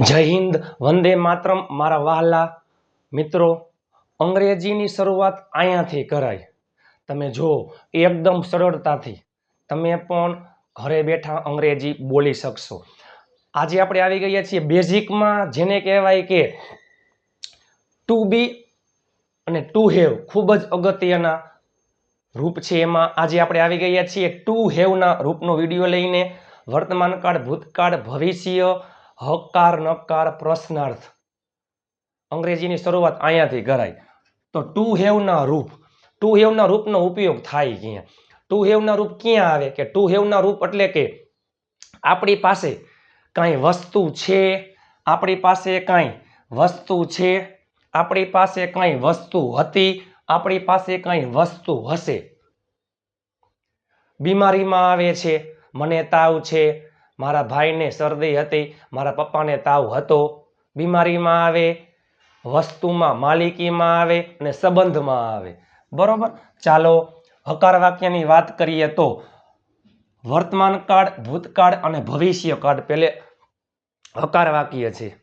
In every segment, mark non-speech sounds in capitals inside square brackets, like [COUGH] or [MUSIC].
જય હિન્દ, વંદે માતરમ, મારા વહાલા મિત્રો. અંગ્રેજીની શરૂઆત અહીંયાથી કરાય. તમે જુઓ એકદમ સરળતાથી. તમે પણ ઘરે બેઠા અંગ્રેજી બોલી શકશો. આજે આપણે આવી ગયા છીએ બેઝિકમાં, જેને કહેવાય કે ટુ બી અને ટુ હેવ ખૂબ જ અગત્યના રૂપ છે એમાં આજે આપણે આવી ગયા છીએ ટુ હેવના રૂપનો વીડિયો લઈને. વર્તમાન કાળ, ભૂતકાળ, ભવિષ્ય, હકાર, નકાર, પ્રશ્નાર્થ. અંગ્રેજીની શરૂઆત અહીંયાથી કરાય. તો ટુ હેવના રૂપ. ટુ હેવના રૂપનો ઉપયોગ થાય ક્યાં? ટુ હેવના રૂપ ક્યાં આવે? કે ટુ હેવના રૂપ એટલે કે આપણી પાસે કાંઈ વસ્તુ છે, આપણી પાસે કાંઈ વસ્તુ છે, આપણી પાસે કાંઈ વસ્તુ હતી આપણી પાસે કંઈ વસ્તુ હશે? બીમારીમાં આવે છે, મને તાવ છે, મારા ભાઈને શરદી હતી, મારા પપ્પાને તાવ હતો, બીમારીમાં આવે, વસ્તુમાં માલિકીમાં આવે અને સંબંધમાં આવે. બરોબર? ચાલો, હકાર વાક્યની વાત કરીએ તો, વર્તમાન કાળ, ભૂતકાળ અને ભવિષ્ય કાળ પેલે હકાર વાક્ય છે.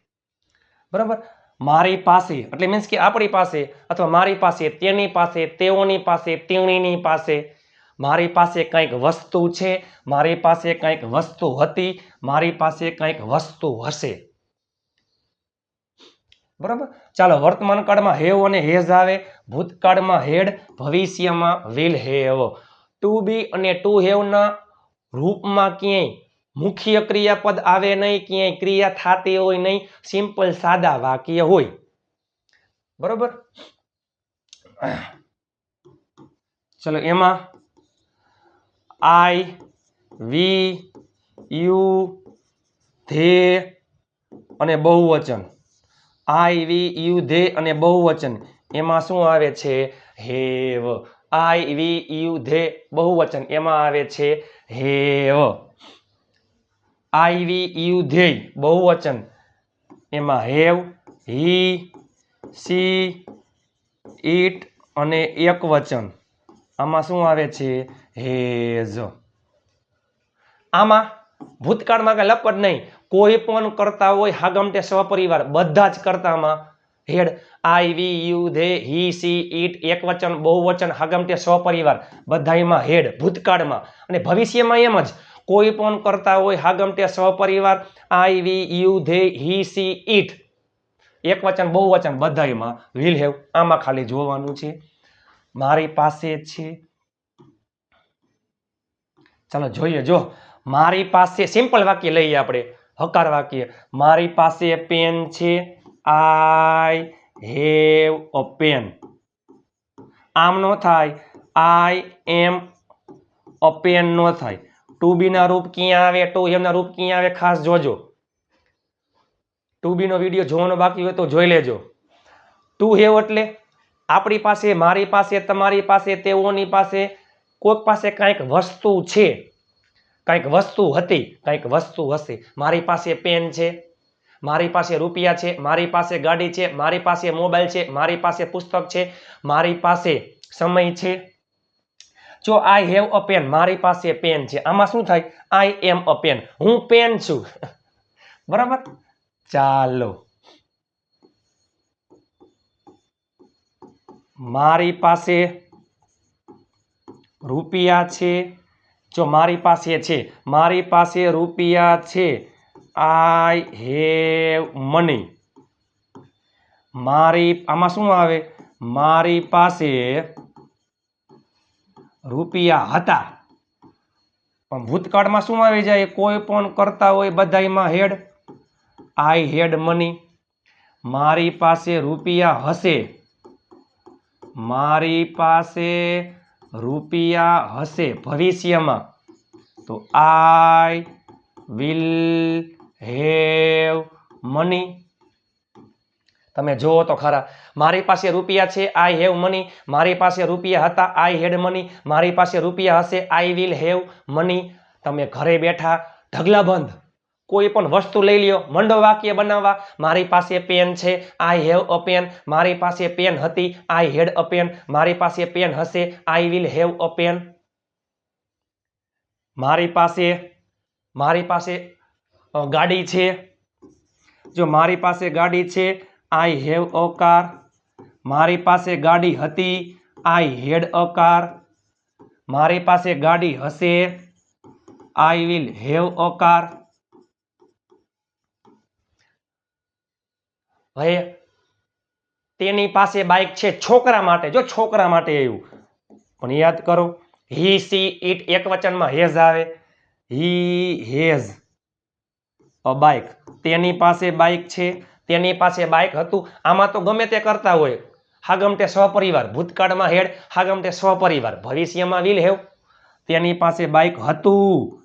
બરાબર? મારી પાસે, એટલે મીન્સ કે આપણી પાસે અથવા મારી પાસે તેની પાસે, તેઓની પાસે, તેણીની પાસે. મારી પાસે કંઈક વસ્તુ છે, મારી પાસે કંઈક વસ્તુ હતી, મારી પાસે કંઈક વસ્તુ હશે. બરાબર? ચાલો, વર્તમાન કાળમાં હેવ અને હેઝ આવે, ભૂતકાળમાં હેડ, ભવિષ્યમાં વિલ હેવ. ટુ બી અને ટુ હેવના રૂપમાં ક્યાંય મુખ્ય ક્રિયાપદ આવે નહીં, ક્યાંય ક્રિયા થતી હોય નહીં સિમ્પલ સાદા વાક્ય હોય. બરોબર? ચલો, એમાં આઈ વી યુ ધે અને બહુવચન. આઈ વી યુ ધે અને બહુવચન. એમાં શું આવે છે? Have. I we you they બહુવચન. એમાં આવે છે have. I we you they બહુવચન. એમાં હેવ, હી, સી, ઈટ અને એક વચન આમાં શું આવે છે? હેઝ. આમાં ભૂતકાળમાં કાંઈ લપટ નહીં. કોઈ પણ કરતા હોય હાગમટે સ્વપરિવાર બધા જ કરતામાં had. I we you they he, she, it બહુ વચન હાગમટે સ્વપરિવાર બધાયમાં હેડ. ભૂતકાળમાં. અને ભવિષ્યમાં એમ જ કોઈ પણ કરતા હોય હાગમટે સ્વપરિવાર I we you they he she it. એક વચન, બહુ વચન બધાયમાં વિલ હેવ. આમાં ખાલી જોવાનું છે. મારી પાસે છે. ચાલો જોઈએ, જો. મારી પાસે, સિમ્પલ વાક્ય લઈએ આપણે. હકાર વાક્ય. મારી પાસે પેન છે. I have a pen. આમ નો થાય. આઈ એમ અ પેન નો થાય. ટુ બી ના રૂપ ક્યાં આવે? ટુ એમના રૂપ ક્યાં આવે? ખાસ જોજો. ટુ બી નો વીડિયો જોવાનો બાકી હોય તો જોઈ લેજો. ટુ હેવ એટલે આપણી પાસે, મારી પાસે, તમારી પાસે, તેઓની પાસે કોઈક પાસે કાંઈક વસ્તુ છે. કાંઈક વસ્તુ હતી, કંઈક વસ્તુ હશે. મારી પાસે પેન છે, મારી પાસે રૂપિયા છે, મારી પાસે ગાડી છે, મારી પાસે મોબાઈલ છે, મારી પાસે પુસ્તક છે, મારી પાસે સમય છે. જો આઈ હેવ અ પેન મારી પાસે પેન છે. આમાં શું થાય? આઈ એમ અ પેન હું પેન છું. [LAUGHS] બરાબર? ચાલો. મારી પાસે રૂપિયા છે. જો મારી પાસે છે, મારી પાસે રૂપિયા છે. આઈ હેવ મની મારી, આમાં શું આવે? મારી પાસે રૂપિયા હતા. પણ ભૂતકાળમાં શું આવી જાય? કોઈ પણ કરતા હોય બધાયમાં હેડ. આઈ હેડ મની. મારી પાસે રૂપિયા હશે. મારી પાસે રૂપિયા હશે ભવિષ્યમાં. તો આઈ વિલ હેવ મની. તમે જુઓ તો ખરા, મારી પાસે રૂપિયા છે આઈ હેવ મની મારી પાસે રૂપિયા હતા આઈ હેડ મની મારી પાસે રૂપિયા હશે આઈ વિલ હેવ મની તમે ઘરે બેઠા ઢગલા બંધ. કોઈ પણ વસ્તુ લઈ લ્યો, મંડો વાક્ય બનાવવા. મારી પાસે પેન છે આઈ હેવ અ પેન મારી પાસે પેન હતી આઈ હેડ અ પેન મારી પાસે પેન હશે I will have a pen મારી પાસે મારી પાસે ગાડી છે. જો મારી પાસે ગાડી છે આઈ હેવ અ કાર. મારી પાસે ગાડી હતી, આઈ હેડ અ કાર. મારી પાસે ગાડી હશે, I will have a car. ભાઈ તેની પાસે બાઇક છે છોકરા માટે, જો છોકરા માટે એવું. પણ યાદ કરો, હી સી ઇટ એક વચનમાં હેઝ આવે. He has a bike. તેની પાસે બાઇક છે તેની પાસે બાઇક હતું. આમાં તો ગમે તે કરતા હોય. હાગમટે સ્વપરિવાર. ભૂતકાળમાં હેડ હાગમટે સ્વપરિવાર. ભવિષ્યમાં વિલ હેવ તેની પાસે બાઇક હતું.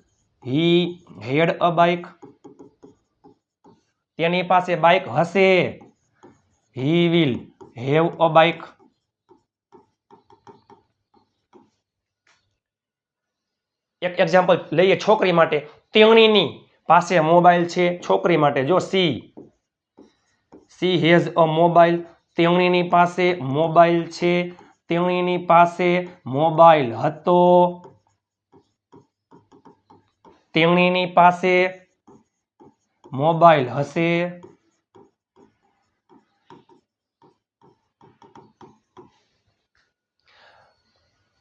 હી હેડ અ બાઇક તેની પાસે બાઇક હશે. He will have a bike એક એક્ઝામ્પલ લઈએ છોકરી માટે. તેણીની પાસે મોબાઈલ છે. છોકરી માટે જો she she has a mobile તેણીની પાસે મોબાઈલ છે. તેણીની પાસે મોબાઈલ હતો. તેણીની પાસે મોબાઈલ હશે.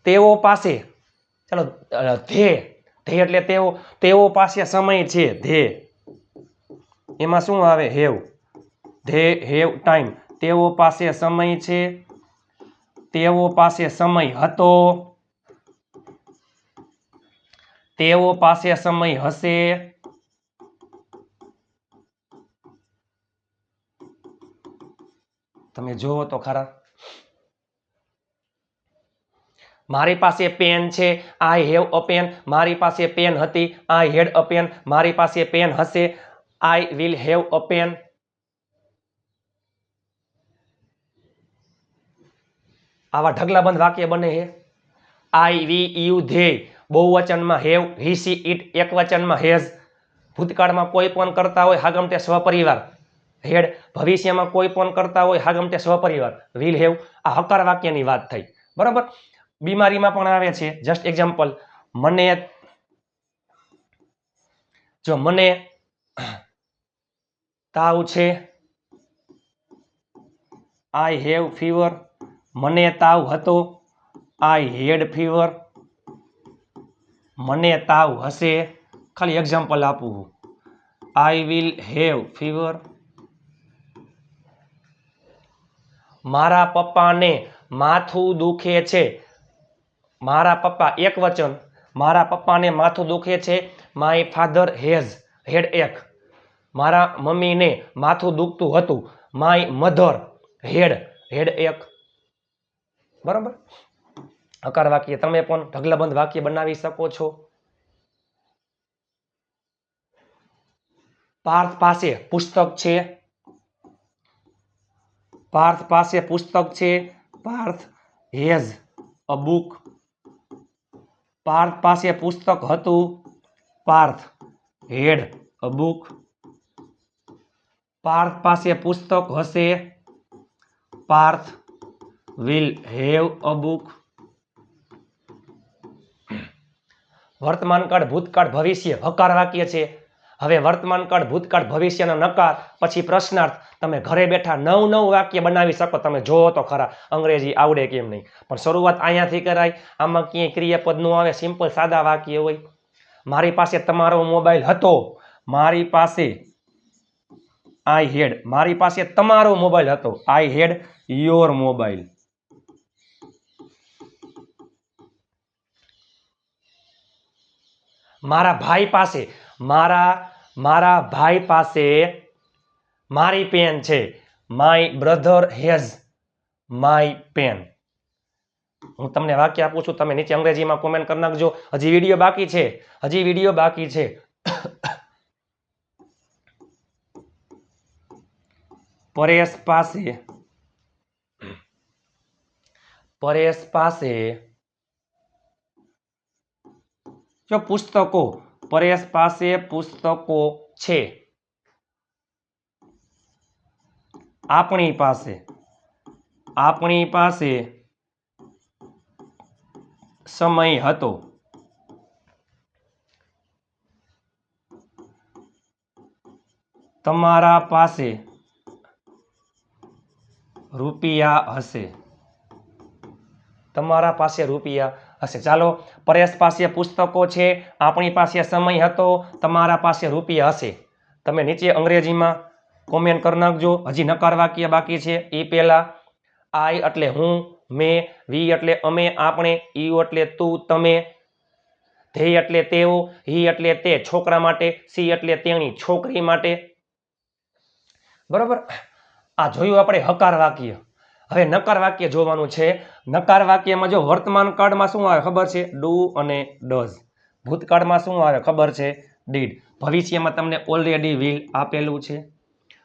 તેઓ પાસે, ચાલો ધે. ધે એટલે તેઓ તેઓ પાસે સમય છે. ધે. એમાં શું આવે? હેવ. They have time. તેઓ પાસે સમય છે. તેઓ પાસે સમય હતો. તેઓ પાસે સમય હશે. તમે જુઓ તો ખરા. મારી પાસે પેન છે. I have a pen. મારી પાસે પેન હતી. I had a pen. મારી પાસે પેન હશે. I will have a pen. આવા ઢગલાબંધ વાક્ય બને છે. આઈ વી યુ ધે બહુવચનમાં હેવ હી સી ઇટ એક વચનમાં હેઝ ભૂતકાળમાં કોઈ પણ કરતા હોય હાગમટે સ્વપરિવાર. હેડ, ભવિષ્યમાં કોઈ પણ કરતા હોય હાગમટે સ્વપરિવાર. વિલ હેવ, આ હકાર વાક્યની વાત થઈ. બરાબર? બીમારીમાં પણ આવે છે. જસ્ટ એક્ઝામ્પલ મને, જો મને તાવ છે. આઈ હેવ ફીવર મને તાવ હતો. I had fever. મને તાવ હશે. ખાલી એક્ઝામ્પલ આપું આઈ વિલ હેવ ફીવર મારા પપ્પાને માથું દુખે છે. મારા પપ્પા એક વચન. મારા પપ્પાને માથું દુખે છે. માય ફાધર હેઝ હેડ એક મારા મમ્મીને માથું દુખતું હતું. માય મધર હેડ હેડ એક બરાબર? હકાર વાક્ય, તમે પણ ઢગલાબંધ વાક્ય બનાવી શકો છો. પાર્થ પાસે પુસ્તક છે. પાર્થ પાસે પુસ્તક છે. Parth has a book. Parth પાસે પુસ્તક હતું. Parth had a book. Parth પાસે પુસ્તક હશે. Parth will have a book વર્તમાન કાળ ભૂતકાળ, ભવિષ્ય હકાર વાક્ય છે. હવે વર્તમાન કાળ ભૂતકાળ, ભવિષ્યનો નકાર, પછી પ્રશ્નાર્થ. તમે ઘરે બેઠા નવ નવ વાક્ય બનાવી શકો. તમે જોવો તો ખરા, અંગ્રેજી આવડે કેમ નહીં. પણ શરૂઆત અહીંયાથી કરાય. આમાં ક્યાંય ક્રિયાપદ ન આવે સિમ્પલ સાદા વાક્ય હોય. મારી પાસે તમારો મોબાઈલ હતો. મારી પાસે આઈ હેડ મારી પાસે તમારો મોબાઈલ હતો. આઈ હેડ યોર મોબાઈલ મારા ભાઈ પાસે, મારા મારા ભાઈ પાસે મારી પેન છે. My brother has my pen હું તમને વાક્ય આપું છું, તમે નીચે અંગ્રેજીમાં કોમેન્ટ કરી નાખજો. હજી વીડિયો બાકી છે. હજી વીડિયો બાકી છે. [COUGHS] પરેશ પાસે પરેશ પાસે જો પુસ્તકો પરેશ પાસે પુસ્તકો છે, આપણી પાસે આપણી પાસે સમય હતો. તમારા પાસે રૂપિયા હશે. તમારા પાસે રૂપિયા હશે. ચાલો પરેશ પાસે પુસ્તકો છે, આપણી પાસે સમય હતો, તમારા પાસે રૂપિયા હશે. તમે નીચે અંગ્રેજીમાં કોમેન્ટ કરી નાખજો. હજી નકાર વાક્ય બાકી છે. એ પહેલાં, આઈ એટલે હું, મેં, વી એટલે અમે, આપણે યુ એટલે તું, તમે ધ્યેય એટલે તેઓ, હી એટલે તે, છોકરા માટે, સી એટલે તેણી, છોકરી માટે. બરાબર? આ જોયું આપણે હકાર વાક્ય. હવે નકાર વાક્ય જોવાનું છે. નકાર વાક્યમાં જો વર્તમાન કાળમાં શું આવે ખબર છે? ડુ અને ડઝ. ભૂતકાળમાં શું આવે ખબર છે? ડીડ. ભવિષ્યમાં તમને ઓલરેડી વિલ આપેલું છે.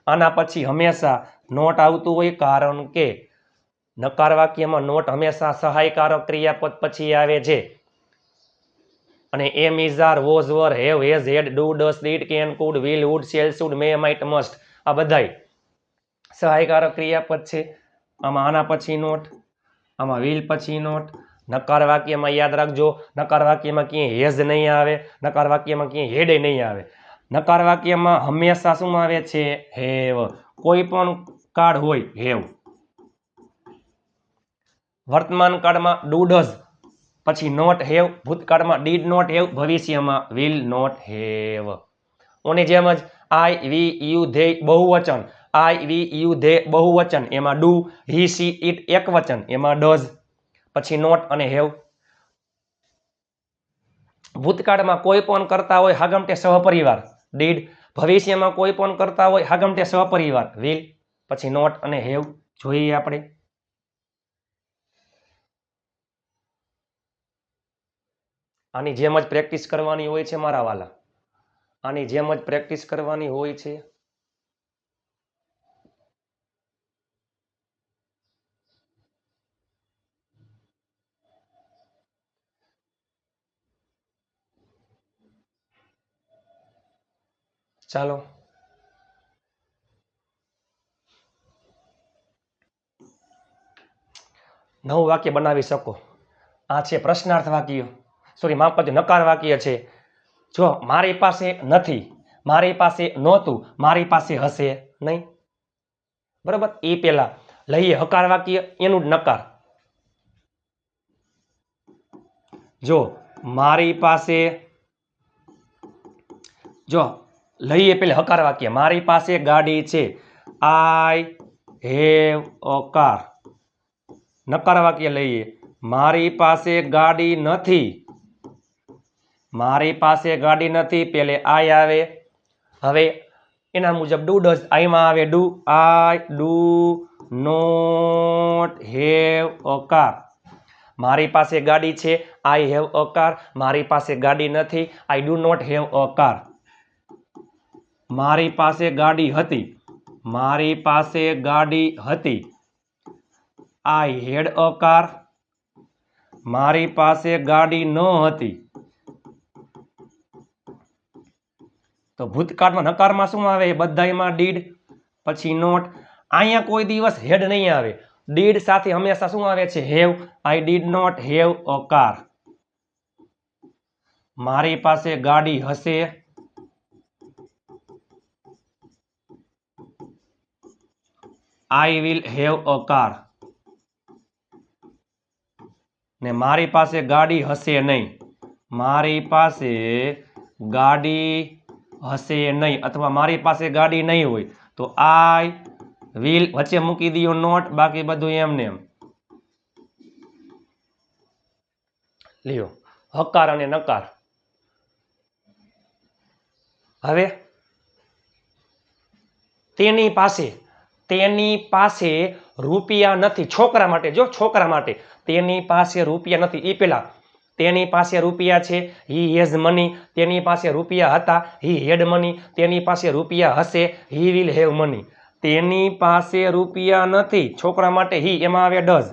આના પછી હંમેશા નોટ આવતું હોય કારણ કે નકાર વાક્યમાં નોટ હંમેશા સહાયકારક ક્રિયાપદ પછી આવે છે. અને am is are was were have has had do does did can could will would shall should may might must આ બધાય સહાયકારક ક્રિયાપદ છે. આમાં આના પછી નોટ, આમાં વિલ પછી નોટ. નકાર વાક્યમાં યાદ રાખજો. નકાર વાક્યમાં ક્યાંય હેઝ નહીં આવે, નકાર વાક્યમાં ક્યાંય હેડે નહીં આવે. નકાર વાક્યમાં હંમેશા શું આવે છે? હેવ. કોઈ પણ કાળ હોય, હેવ. વર્તમાન કાળમાં ડુ ડઝ પછી નોટ હેવ. ભૂતકાળમાં ડીડ નોટ હેવ. ભવિષ્યમાં વિલ નોટ હેવ. ઓની જેમ જ આઈ, વી, યુ ધે બહુવચન. આઈ વી યુ ધે બહુવચન. એમાં ડુ, હી, સી, ઇટ એક વચન એમાં ડઝ, પછી નોટ અને હેવ. ભૂતકાળમાં કોઈ પણ કરતા હોય હાગમટે સહપરિવાર. ડીડ, ભવિષ્યમાં કોઈ પણ કરતા હોય હાગમટે સહપરિવાર. વિલ, પછી નોટ અને હેવ જોઈએ આપણે. આની જેમ જ પ્રેક્ટિસ કરવાની હોય છે મારા વાલા. આની જેમ જ પ્રેક્ટિસ કરવાની હોય છે. ચાલો. નવું વાક્ય બનાવી શકો. આ છે પ્રશ્નાર્થ વાક્ય. સોરી માફ કરજો, નકાર વાક્ય છે. જો મારી પાસે નથી, મારી પાસે નહોતું, મારી પાસે હશે નહીં. બરાબર? એ પહેલા લઈએ હકાર વાક્ય, એનું જ નકાર. જો મારી પાસે, જો લઈએ પેલે હકાર વાક્ય. મારી પાસે ગાડી છે. I have a car. નકાર વાક્ય લઈએ. મારી પાસે ગાડી નથી. મારી પાસે ગાડી નથી. પેલે આઈ આવે. હવે એના મુજબ ડુ ડઝ આઈમાં આવે? Do I do not have a car. મારી પાસે ગાડી છે. I have a car. મારી પાસે ગાડી નથી. I do not have a car. મારી પાસે ગાડી હતી. મારી પાસે ગાડી હતી. I had a car. મારી પાસે ગાડી ન હતી. તો ભૂતકાળમાં નકારમાં શું આવે? બધાયમાં ડીડ, પછી નોટ. અહીંયા કોઈ દિવસ હેડ નહીં આવે. ડીડ સાથે હંમેશા શું આવે છે? Have. I did not have a car. મારી પાસે ગાડી હશે. I will have a car ને મારી પાસે ગાડી હશે નહીં. મારી પાસે ગાડી હશે નહીં અથવા મારી પાસે ગાડી નહીં હોય તો આઈ વિલ વચ્ચે મૂકી દો નોટ, બાકી બધું એમને એમ. લ્યો, હકાર અને નકાર. હવે, તેની પાસે તેની પાસે રૂપિયા નથી. છોકરા માટે જો, છોકરા માટે. તેની પાસે રૂપિયા નથી. એ પેલા, તેની પાસે રૂપિયા છે હી હેઝ મની તેની પાસે રૂપિયા હતા હી હેડ મની તેની પાસે રૂપિયા હશે હી વિલ હેવ મની તેની પાસે રૂપિયા નથી. છોકરા માટે હી એમાં આવે does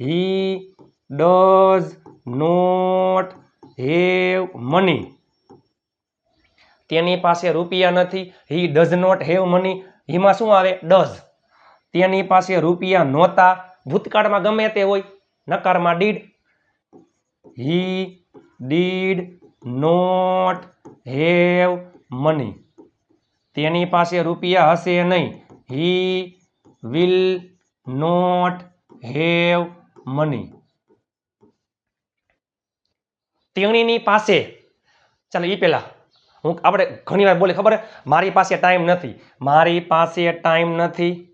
he does not have money તેની પાસે રૂપિયા નથી. He does not have money હીમાં શું આવે? ડઝ તેની પાસે રૂપિયા નહોતા. ભૂતકાળમાં ગમે તે હોય, નકારમાં did. He did not have money. તેની પાસે રૂપિયા હશે નહીં. He will not have money. તેણીની પાસે, ચાલો એ પહેલાં હું આપણે ઘણી વાર બોલી ખબર મારી પાસે ટાઈમ નથી. મારી પાસે ટાઈમ નથી.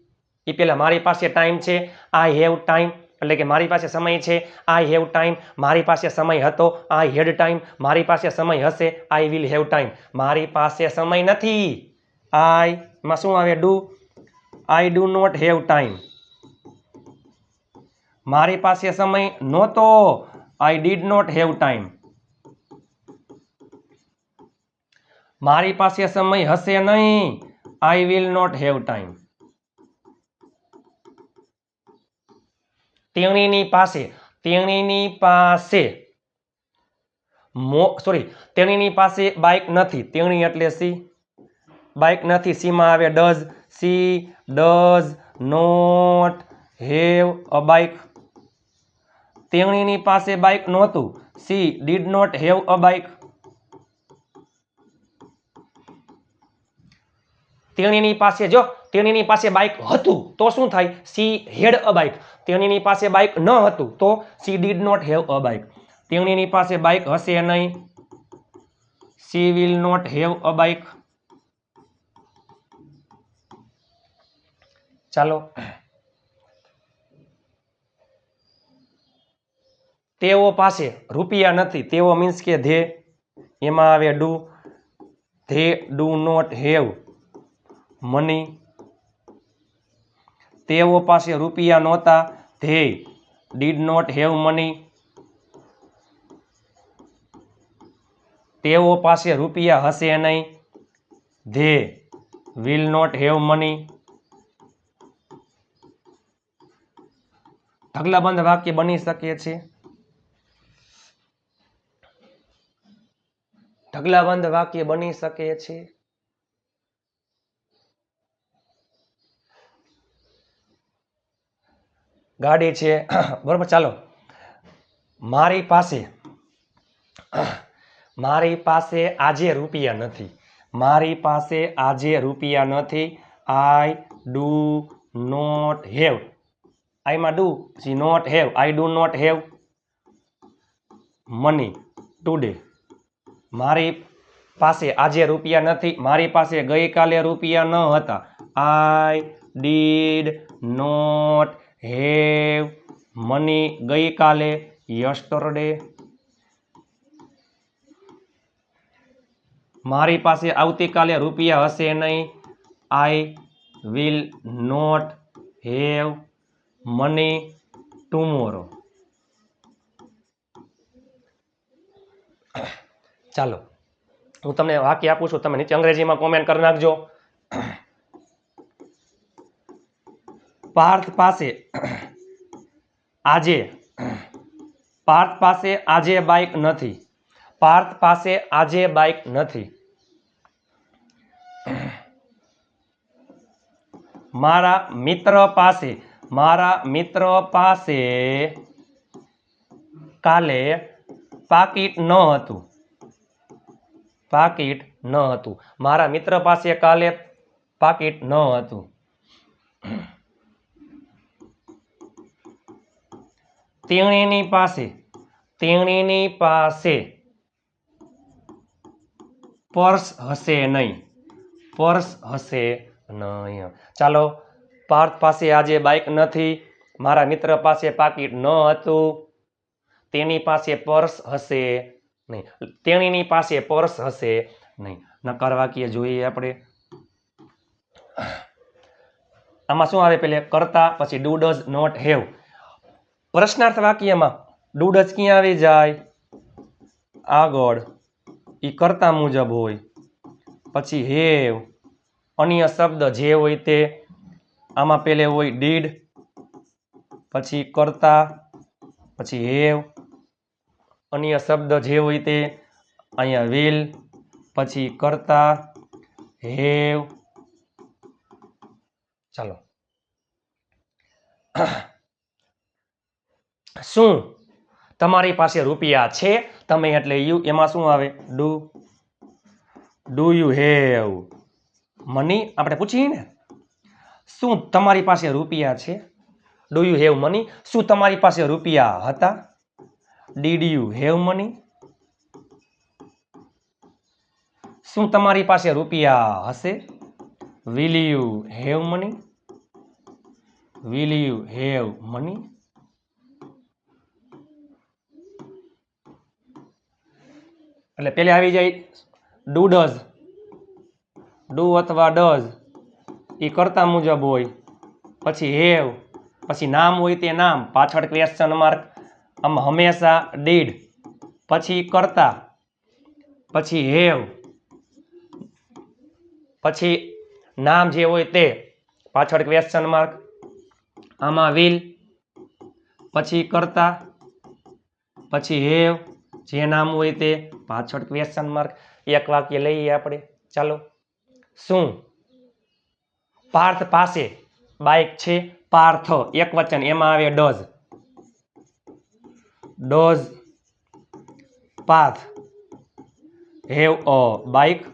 એ પહેલાં મારી પાસે ટાઈમ છે આઈ હેવ ટાઈમ એટલે કે મારી પાસે સમય છે આઈ હેવ ટાઈમ મારી પાસે સમય હતો આઈ હેડ ટાઈમ મારી પાસે સમય હશે આઈ વિલ હેવ ટાઈમ મારી પાસે સમય નથી. આઈ માં શું આવે? Do I do not have time મારી પાસે સમય નહોતો. I did not have time મારી પાસે સમય હશે નહીં. I will not have time તેણીની પાસે તેણીની પાસે મો સોરી તેણીની પાસે બાઇક નથી. તેણી એટલે સી? બાઇક નથી. સીમાં આવે does she does not have a bike તેણીની પાસે બાઇક નહોતું. She did not have a bike તેણીની પાસે જો તેણીની પાસે બાઇક હતું, તો શું થાય? સી હેડ અ બાઇક તેણીની પાસે બાઇક ન હતું, તો she did not have a bike તેણીની પાસે બાઇક હશે નહીં. She will not have a bike ચાલો. તેઓ પાસે રૂપિયા નથી. તેઓ મીન્સ કે ધે, એમાં આવે do. They do not have money. તેઓ પાસે રૂપિયા નહોતા. They did not have money તેઓ પાસે રૂપિયા હશે નહીં. They will not have money ઢગલાબંધ વાક્ય બની શકે છે. ઢગલાબંધ વાક્ય બની શકે છે. ગાડી છે. બરાબર, ચાલો. મારી પાસે મારી પાસે આજે રૂપિયા નથી. મારી પાસે આજે રૂપિયા નથી. I do not have આઈમાં do she not have I do not have money today મારી પાસે આજે રૂપિયા નથી. મારી પાસે ગઈકાલે રૂપિયા ન હતા. I did not have money ગઈકાલે યસ્ટરડે. મારી પાસે આવતીકાલે રૂપિયા હશે નહીં. I will not have money tomorrow ચાલો, હું તમને વાક્ય આપું છું. તમે નીચે અંગ્રેજીમાં કોમેન્ટ કરી નાખજો. પાર્થ પાસે આજે, પાર્થ પાસે આજે બાઇક નથી. પાર્થ પાસે આજે બાઇક નથી. મારા મિત્ર પાસે, મારા મિત્ર પાસે કાલે પાકીટ ન હતું. પાકીટ ન હતું. મારા મિત્ર પાસે કાલે પાકીટ ન હતું. તેણીની પાસે તેણીની પાસે. પર્સ હશે નહીં. પર્સ હશે નહીં. ચાલો, પાર્થ પાસે આજે બાઇક નથી, મારા મિત્ર પાસે પાકીટ ન હતું. તેની પાસે પર્સ હશે નહીં. તેણીની પાસે પર્સ હશે નહીં. નકાર વાક્ય જોઈએ આપણે. આમાં શું આવે પેલે? કરતા, પછી ડુ ડઝ નોટ હેવ પ્રશ્નાર્થ વાક્યમાં ડુ ક્યાં આવી જાય? આગળ. એ કરતા મુજબ હોય. પછી હેવ. અન્ય શબ્દ જે હોય તે આમાં પેલે હોય ડીડ. પછી કરતા. પછી હેવ. અન્ય શબ્દ જે હોય તે અહીંયા વિલ. પછી કરતા. હેવ. ચાલો. શું? તમારી પાસે રૂપિયા છે? તમે એટલે યુ, એમાં શું આવે? Do. Do you have? Money? આપણે પૂછીએ ને. શું તમારી પાસે રૂપિયા છે? Do you have money? શું તમારી પાસે રૂપિયા હતા? Did you have money? શું તમારી પાસે રૂપિયા હશે? Will you have money? Will you have money? એટલે પેલે આવી જાય ડુ ડઝ. ડુ અથવા ડઝ. એ કરતા મુજબ હોય. પછી હેવ. પછી નામ હોય તે નામ. પાછળ ક્વેશ્ચન માર્ક આમ હંમેશા ડીડ પછી કરતા. પછી હેવ. પછી નામ જે હોય તે. પાછળ ક્વેશ્ચન માર્ક આમાં વિલ પછી કરતા. પછી હેવ. જે નામ હોય તે. પાછળ ક્વેશ્ચન માર્ક એક વાક્ય લઈએ આપણે. ચાલો. શું? પાર્થ પાસે બાઇક છે. પાર્થ એક વચન, એમાં આવે does. Does Parth. Have a bike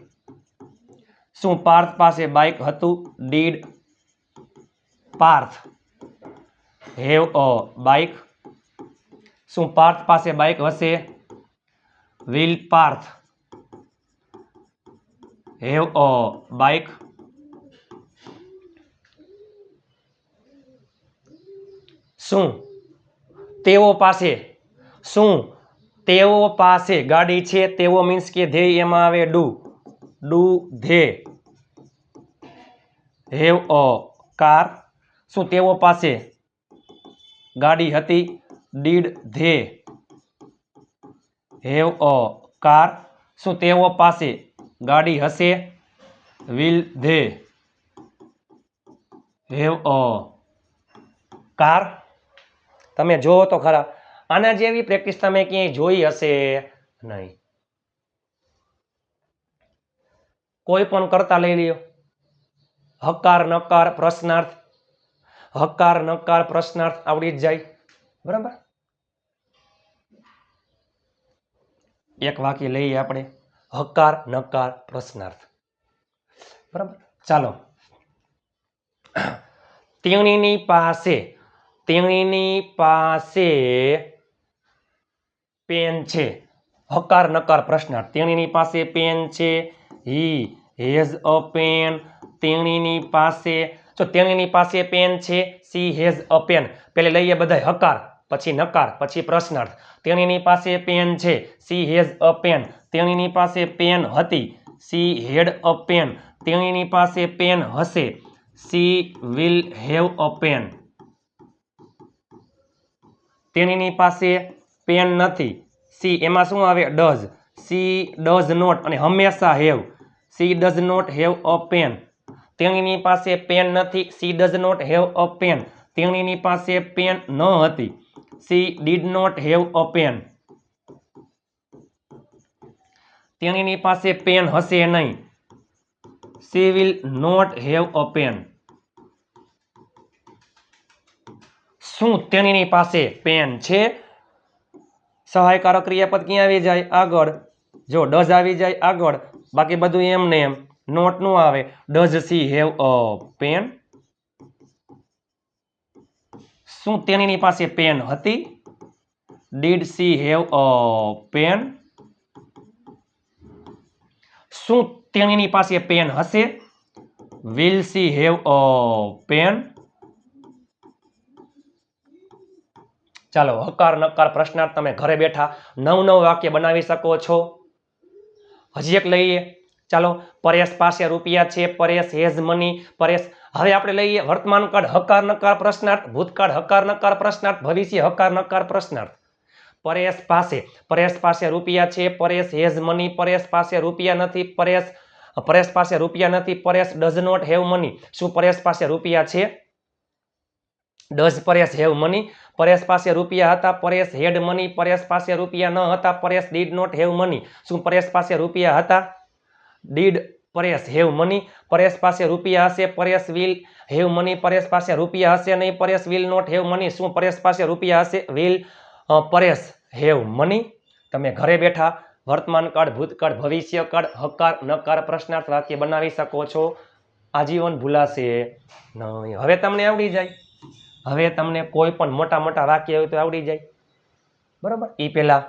શું પાર્થ પાસે બાઇક હતું? Did Parth. Have a bike શું પાર્થ પાસે બાઇક હશે? Will Parth have a bike શું? તેઓ પાસે. શું? તેઓ પાસે ગાડી છે? તેઓ મીન્સ કે ધ્યેય એમાં આવે do. Do they have a car. શું તેઓ પાસે ગાડી હતી? Did they have a car. શું તેઓ પાસે ગાડી હશે? Will they. Have a car. તમે જુઓ તો ખરા, આના જેવી પ્રેક્ટિસ તમે ક્યાંય જોઈ હશે? નહીં. કોઈ પણ કરતા લઈ લ્યો. હકાર, નકાર, પ્રશ્નાર્થ. હકાર, નકાર, પ્રશ્નાર્થ આવડી જ જાય. બરાબર? એક વાક્ય લઈએ આપણે. હકાર, નકાર, પ્રશ્નાર્થ. બરાબર? ચાલો. તેણીની પાસે તેણીની પાસે પેન છે. હકાર, નકાર, પ્રશ્નાર્થ. તેણીની પાસે પેન છે. હી હેઝ અ પેન તેણીની પાસે, જો તેણીની પાસે પેન છે સી હેઝ અ પેન પેલે લઈએ બધાય. હકાર. પછી નકાર, પછી પ્રશ્નાર્થ. તેણીની પાસે પેન છે. સી હેઝ અ પેન તેણીની પાસે પેન હતી. સી હેડ અ પેન તેણીની પાસે પેન હશે. She will have a pen તેણીની પાસે પેન નથી. સી એમાં શું આવે? ડઝ સી ડઝ નોટ અને હંમેશા have she does not have a pen તેણીની પાસે પેન નથી. She does not have a pen તેણીની પાસે પેન ન હતી. She did not have a pen તેણીની પાસે પેન હશે નહીં. She will not have a pen શું તેણીની પાસે પેન છે? સહાયકારક ક્રિયાપદ ક્યાં આવી જાય? આગળ. જો ડઝ આવી જાય આગળ. બાકી બધું એમ ને એમ. નોટનું આવે. Does she have a pen શું તેણીની પાસે પેન હતી? Did she have a pen શું તેણીની પાસે પેન હશે? Will she have a pen ચાલો, હકાર નકાર પ્રશ્નાર્થ તમે ઘરે બેઠા નવ નવ વાક્ય બનાવી શકો છો. હજી એક લઈએ. ચાલો, પરેશ પાસે રૂપિયા છે, પરેશ હેઝ મની, પરેશ, હવે આપણે લઈએ વર્તમાન કાળ હકાર નકાર પ્રશ્નાર્થ, ભૂતકાળ, હકાર નકાર પ્રશ્નાર્થ, ભવિષ્ય હકાર નકાર પ્રશ્નાર્થ. પરેશ પાસે પરેશ પાસે રૂપિયા છે, પરેશ હેઝ મની, પરેશ પાસે રૂપિયા નથી, પરેશ પરેશ પાસે રૂપિયા નથી, Paresh does not have money. શું પરેશ પાસે રૂપિયા છે? Does Paresh have money. Paresh પાસે રૂપિયા હતા, પરેશ હેડ મની. પરેશ પાસે રૂપિયા ન હતા, Paresh did not have money. શું પરેશ પાસે રૂપિયા હતા? Did Paresh have money Paresh પાસે રૂપિયા હશે Paresh will have money Paresh પાસે રૂપિયા હશે નહીં Paresh will not have money શું પરેશ પાસે રૂપિયા હશે? વિલ પરેશ હેવ મની તમે ઘરે બેઠા વર્તમાન કાળ ભૂતકાળ, ભવિષ્ય કાળ હકાર, નકાર, પ્રશ્નાર્થ વાક્ય બનાવી શકો છો. આજીવન ભૂલાશે નહીં. હવે તમને આવડી જાય. હવે તમને કોઈ પણ મોટા મોટા વાક્ય હોય તો આવડી જાય. બરાબર? એ પહેલાં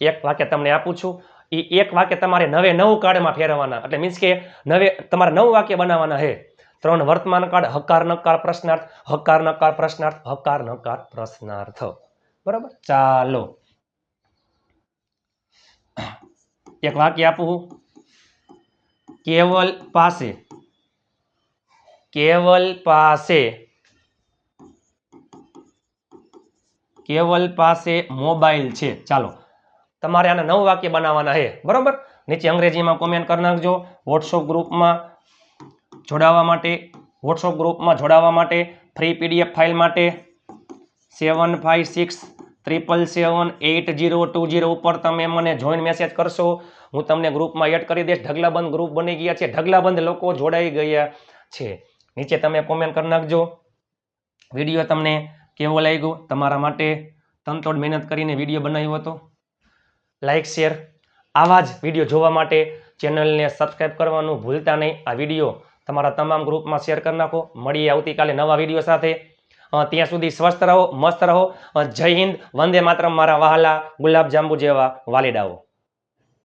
એક વાક્ય તમને આપું છું. એ એક વાક્ય તમારે નવે નવ કાર્ડમાં ફેરવવાના. એટલે મીન્સ કે નવે તમારે નવ વાક્ય બનાવવાના છે ત્રણ વર્તમાન કાળ, હકાર, નકાર, પ્રશ્નાર્થ. હકાર, નકાર, પ્રશ્નાર્થ. હકાર, નકાર, પ્રશ્નાર્થ. બરાબર? ચાલો. એક વાક્ય આપું કેવલ પાસે. કેવલ પાસે. કેવલ પાસે મોબાઈલ છે. ચાલો. તમારે આને નવ વાક્ય બનાવવાના છે. બરાબર? નીચે અંગ્રેજીમાં કોમેન્ટ કરી નાખજો. વોટ્સઅપ ગ્રુપમાં જોડાવા માટે વોટ્સઅપ ગ્રુપમાં જોડાવા માટે ફ્રી પીડીએફ ફાઇલ માટે seven five six triple seven eight zero two zero ઉપર તમે મને જોઈન મેસેજ કરશો. હું તમને ગ્રુપમાં એડ કરી દઈશ. ઢગલાબંધ ગ્રુપ બની ગયા છે. ઢગલાબંધ લોકો જોડાઈ ગયા છે. નીચે તમે કોમેન્ટ કરી નાખજો. વીડિયો તમને કેવો લાગ્યો? તમારા માટે તનતોડ મહેનત કરીને વીડિયો બનાવ્યો હતો. લાઇક શેર આવા જ વીડિયો જોવા માટે ચેનલને સબસ્ક્રાઈબ કરવાનું ભૂલતા નહીં. આ વીડિયો તમારા તમામ ગ્રુપમાં શેર કરી નાખો. મળીએ આવતીકાલે નવા વીડિયો સાથે. ત્યાં સુધી સ્વસ્થ રહો, મસ્ત રહો. જય હિન્દ, વંદે માતરમ, મારા વહાલા ગુલાબ જાંબુ જેવા વાલીડાઓ.